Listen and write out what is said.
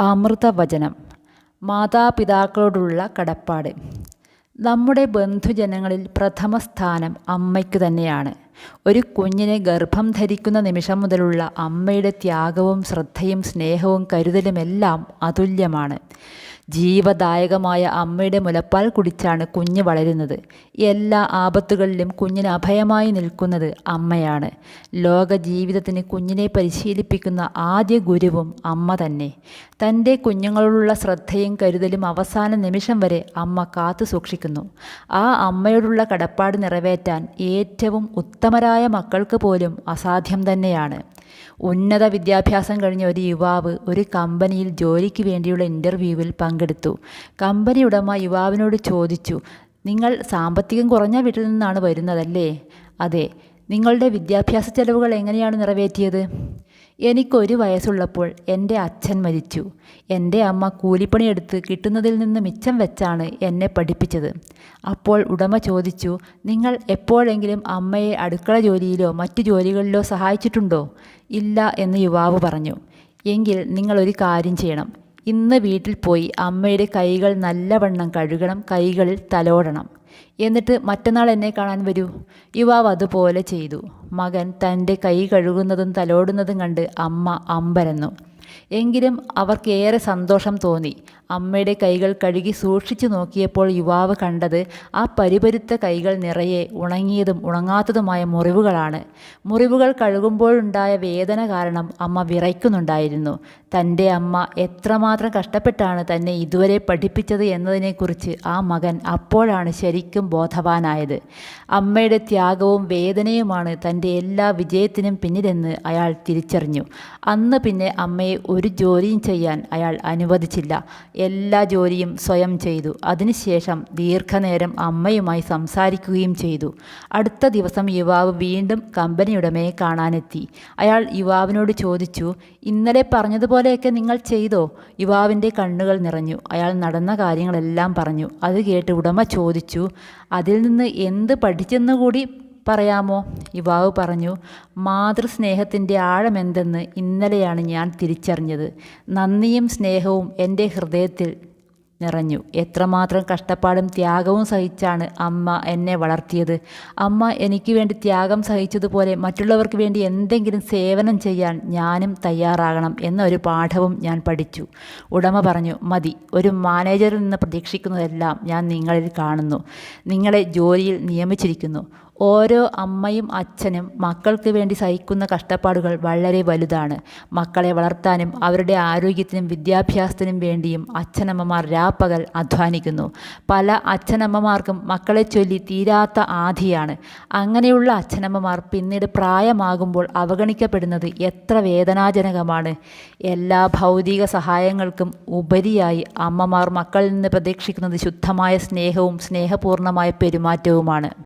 അമൃതവചനം മാതാപിതാക്കളോടുള്ള കടപ്പാട്. നമ്മുടെ ബന്ധുജനങ്ങളിൽ പ്രഥമ സ്ഥാനം അമ്മയ്ക്ക് തന്നെയാണ്. ഒരു കുഞ്ഞിനെ ഗർഭം ധരിക്കുന്ന നിമിഷം മുതലുള്ള അമ്മയുടെ ത്യാഗവും ശ്രദ്ധയും സ്നേഹവും കരുതലുമെല്ലാം അതുല്യമാണ്. ജീവദായകമായ അമ്മയുടെ മുലപ്പാൽ കുടിച്ചാണ് കുഞ്ഞ് വളരുന്നത്. എല്ലാ ആപത്തുകളിലും കുഞ്ഞിന് അഭയമായി നിൽക്കുന്നത് അമ്മയാണ്. ലോക ജീവിതത്തിന് കുഞ്ഞിനെ പരിശീലിപ്പിക്കുന്ന ആദ്യ ഗുരുവും അമ്മ തന്നെ. തന്റെ കുഞ്ഞുങ്ങളോടുള്ള ശ്രദ്ധയും കരുതലും അവസാന നിമിഷം വരെ അമ്മ കാത്തു സൂക്ഷിക്കുന്നു. ആ അമ്മയോടുള്ള കടപ്പാട് നിറവേറ്റാൻ ഏറ്റവും ഉത്തമരായ മക്കൾക്ക് പോലും അസാധ്യം തന്നെയാണ്. ഉന്നത വിദ്യാഭ്യാസം കഴിഞ്ഞ ഒരു യുവാവ് ഒരു കമ്പനിയിൽ ജോലിക്ക് വേണ്ടിയുള്ള ഇന്റർവ്യൂവിൽ പങ്കെടുത്തു. കമ്പനി ഉടമ യുവാവിനോട് ചോദിച്ചു നിങ്ങൾ സാമ്പത്തികം കുറഞ്ഞ വീട്ടിൽ നിന്നാണ് വരുന്നതല്ലേ? അതെ. നിങ്ങളുടെ വിദ്യാഭ്യാസ ചെലവുകൾ എങ്ങനെയാണ് നിറവേറ്റിയത്? എനിക്കൊരു വയസ്സുള്ളപ്പോൾ എന്റെ അച്ഛൻ മരിച്ചു. എന്റെ അമ്മ കൂലിപ്പണിയെടുത്ത് കിട്ടുന്നതിൽ നിന്ന് മിച്ചം വെച്ചാണ് എന്നെ പഠിപ്പിച്ചത്. അപ്പോൾ ഉടമ ചോദിച്ചു നിങ്ങൾ എപ്പോഴെങ്കിലും അമ്മയെ അടുക്കള ജോലിയിലോ മറ്റു ജോലികളിലോ സഹായിച്ചിട്ടുണ്ടോ? ഇല്ല എന്ന് യുവാവ് പറഞ്ഞു. എങ്കിൽ നിങ്ങളൊരു കാര്യം ചെയ്യണം. ഇന്ന് വീട്ടിൽ പോയി അമ്മയുടെ കൈകൾ നല്ലവണ്ണം കഴുകണം കൈകളിൽ തലോടണം. എന്നിട്ട് മറ്റന്നാൾ എന്നെ കാണാൻ വരൂ. യുവാവ് അതുപോലെ ചെയ്തു. മകൻ തന്റെ കൈ കഴുകുന്നതും തലോടുന്നതും കണ്ട് അമ്മ അമ്പരന്നു. എങ്കിലും അവർക്കേറെ സന്തോഷം തോന്നി. അമ്മയുടെ കൈകൾ കഴുകി സൂക്ഷിച്ചു നോക്കിയപ്പോൾ യുവാവ് കണ്ടത് ആ പരിപരുത്ത കൈകൾ നിറയെ ഉണങ്ങിയതും ഉണങ്ങാത്തതുമായ മുറിവുകളാണ്. മുറിവുകൾ കഴുകുമ്പോഴുണ്ടായ വേദന കാരണം അമ്മ വിറയ്ക്കുന്നുണ്ടായിരുന്നു. തന്റെ അമ്മ എത്രമാത്രം കഷ്ടപ്പെട്ടാണ് തന്നെ ഇതുവരെ പഠിപ്പിച്ചത് എന്നതിനെക്കുറിച്ച് ആ മകൻ അപ്പോഴാണ് ശരിക്കും ബോധവാനായത്. അമ്മയുടെ ത്യാഗവും വേദനയുമാണ് തന്റെ എല്ലാ വിജയത്തിനും പിന്നിലെന്ന് അയാൾ തിരിച്ചറിഞ്ഞു. അന്ന് പിന്നെ അമ്മയെ ഒരു ജോലിയും ചെയ്യാൻ അയാൾ അനുവദിച്ചില്ല. എല്ലാ ജോലിയും സ്വയം ചെയ്തു. അതിനുശേഷം ദീർഘനേരം അമ്മയുമായി സംസാരിക്കുകയും ചെയ്തു. അടുത്ത ദിവസം യുവാവ് വീണ്ടും കമ്പനിയുടമയെ കാണാനെത്തി. അയാൾ യുവാവിനോട് ചോദിച്ചു ഇന്നലെ പറഞ്ഞതുപോലെയൊക്കെ നിങ്ങൾ ചെയ്തോ? യുവാവിന്റെ കണ്ണുകൾ നിറഞ്ഞു. അയാൾ നടന്ന കാര്യങ്ങളെല്ലാം പറഞ്ഞു. അത് കേട്ട് ഉടമ ചോദിച്ചു അതിൽ നിന്ന് എന്ത് പഠിച്ചെന്ന് കൂടി പറയാമോ? യുവാവ് പറഞ്ഞു മാതൃസ്നേഹത്തിന്റെ ആഴമെന്തെന്ന് ഇന്നലെയാണ് ഞാൻ തിരിച്ചറിഞ്ഞത്. നന്ദിയും സ്നേഹവും എന്റെ ഹൃദയത്തിൽ നിറഞ്ഞു. എത്രമാത്രം കഷ്ടപ്പാടും ത്യാഗവും സഹിച്ചാണ് അമ്മ എന്നെ വളർത്തിയത്. അമ്മ എനിക്ക് വേണ്ടി ത്യാഗം സഹിച്ചതുപോലെ മറ്റുള്ളവർക്ക് വേണ്ടി എന്തെങ്കിലും സേവനം ചെയ്യാൻ ഞാനും തയ്യാറാകണം എന്നൊരു പാഠവും ഞാൻ പഠിച്ചു. ഉടമ പറഞ്ഞു മതി ഒരു മാനേജറിൽ നിന്ന് പ്രതീക്ഷിക്കുന്നതെല്ലാം ഞാൻ നിങ്ങളിൽ കാണുന്നു. നിങ്ങളെ ജോലിയിൽ നിയമിച്ചിരിക്കുന്നു. ഓരോ അമ്മയും അച്ഛനും മക്കൾക്ക് വേണ്ടി സഹിക്കുന്ന കഷ്ടപ്പാടുകൾ വളരെ വലുതാണ്. മക്കളെ വളർത്താനും അവരുടെ ആരോഗ്യത്തിനും വിദ്യാഭ്യാസത്തിനും വേണ്ടിയും അച്ഛനമ്മമാർ രാപ്പകൽ അധ്വാനിക്കുന്നു. പല അച്ഛനമ്മമാർക്കും മക്കളെ ചൊല്ലി തീരാത്ത ആധിയാണ്. അങ്ങനെയുള്ള അച്ഛനമ്മമാർ പിന്നീട് പ്രായമാകുമ്പോൾ അവഗണിക്കപ്പെടുന്നത് എത്ര വേദനാജനകമാണ്. എല്ലാ ഭൗതിക സഹായങ്ങൾക്കും ഉപരിയായി അമ്മമാർ മക്കളിൽ നിന്ന് പ്രതീക്ഷിക്കുന്നത് ശുദ്ധമായ സ്നേഹവും സ്നേഹപൂർണമായ പെരുമാറ്റവുമാണ്.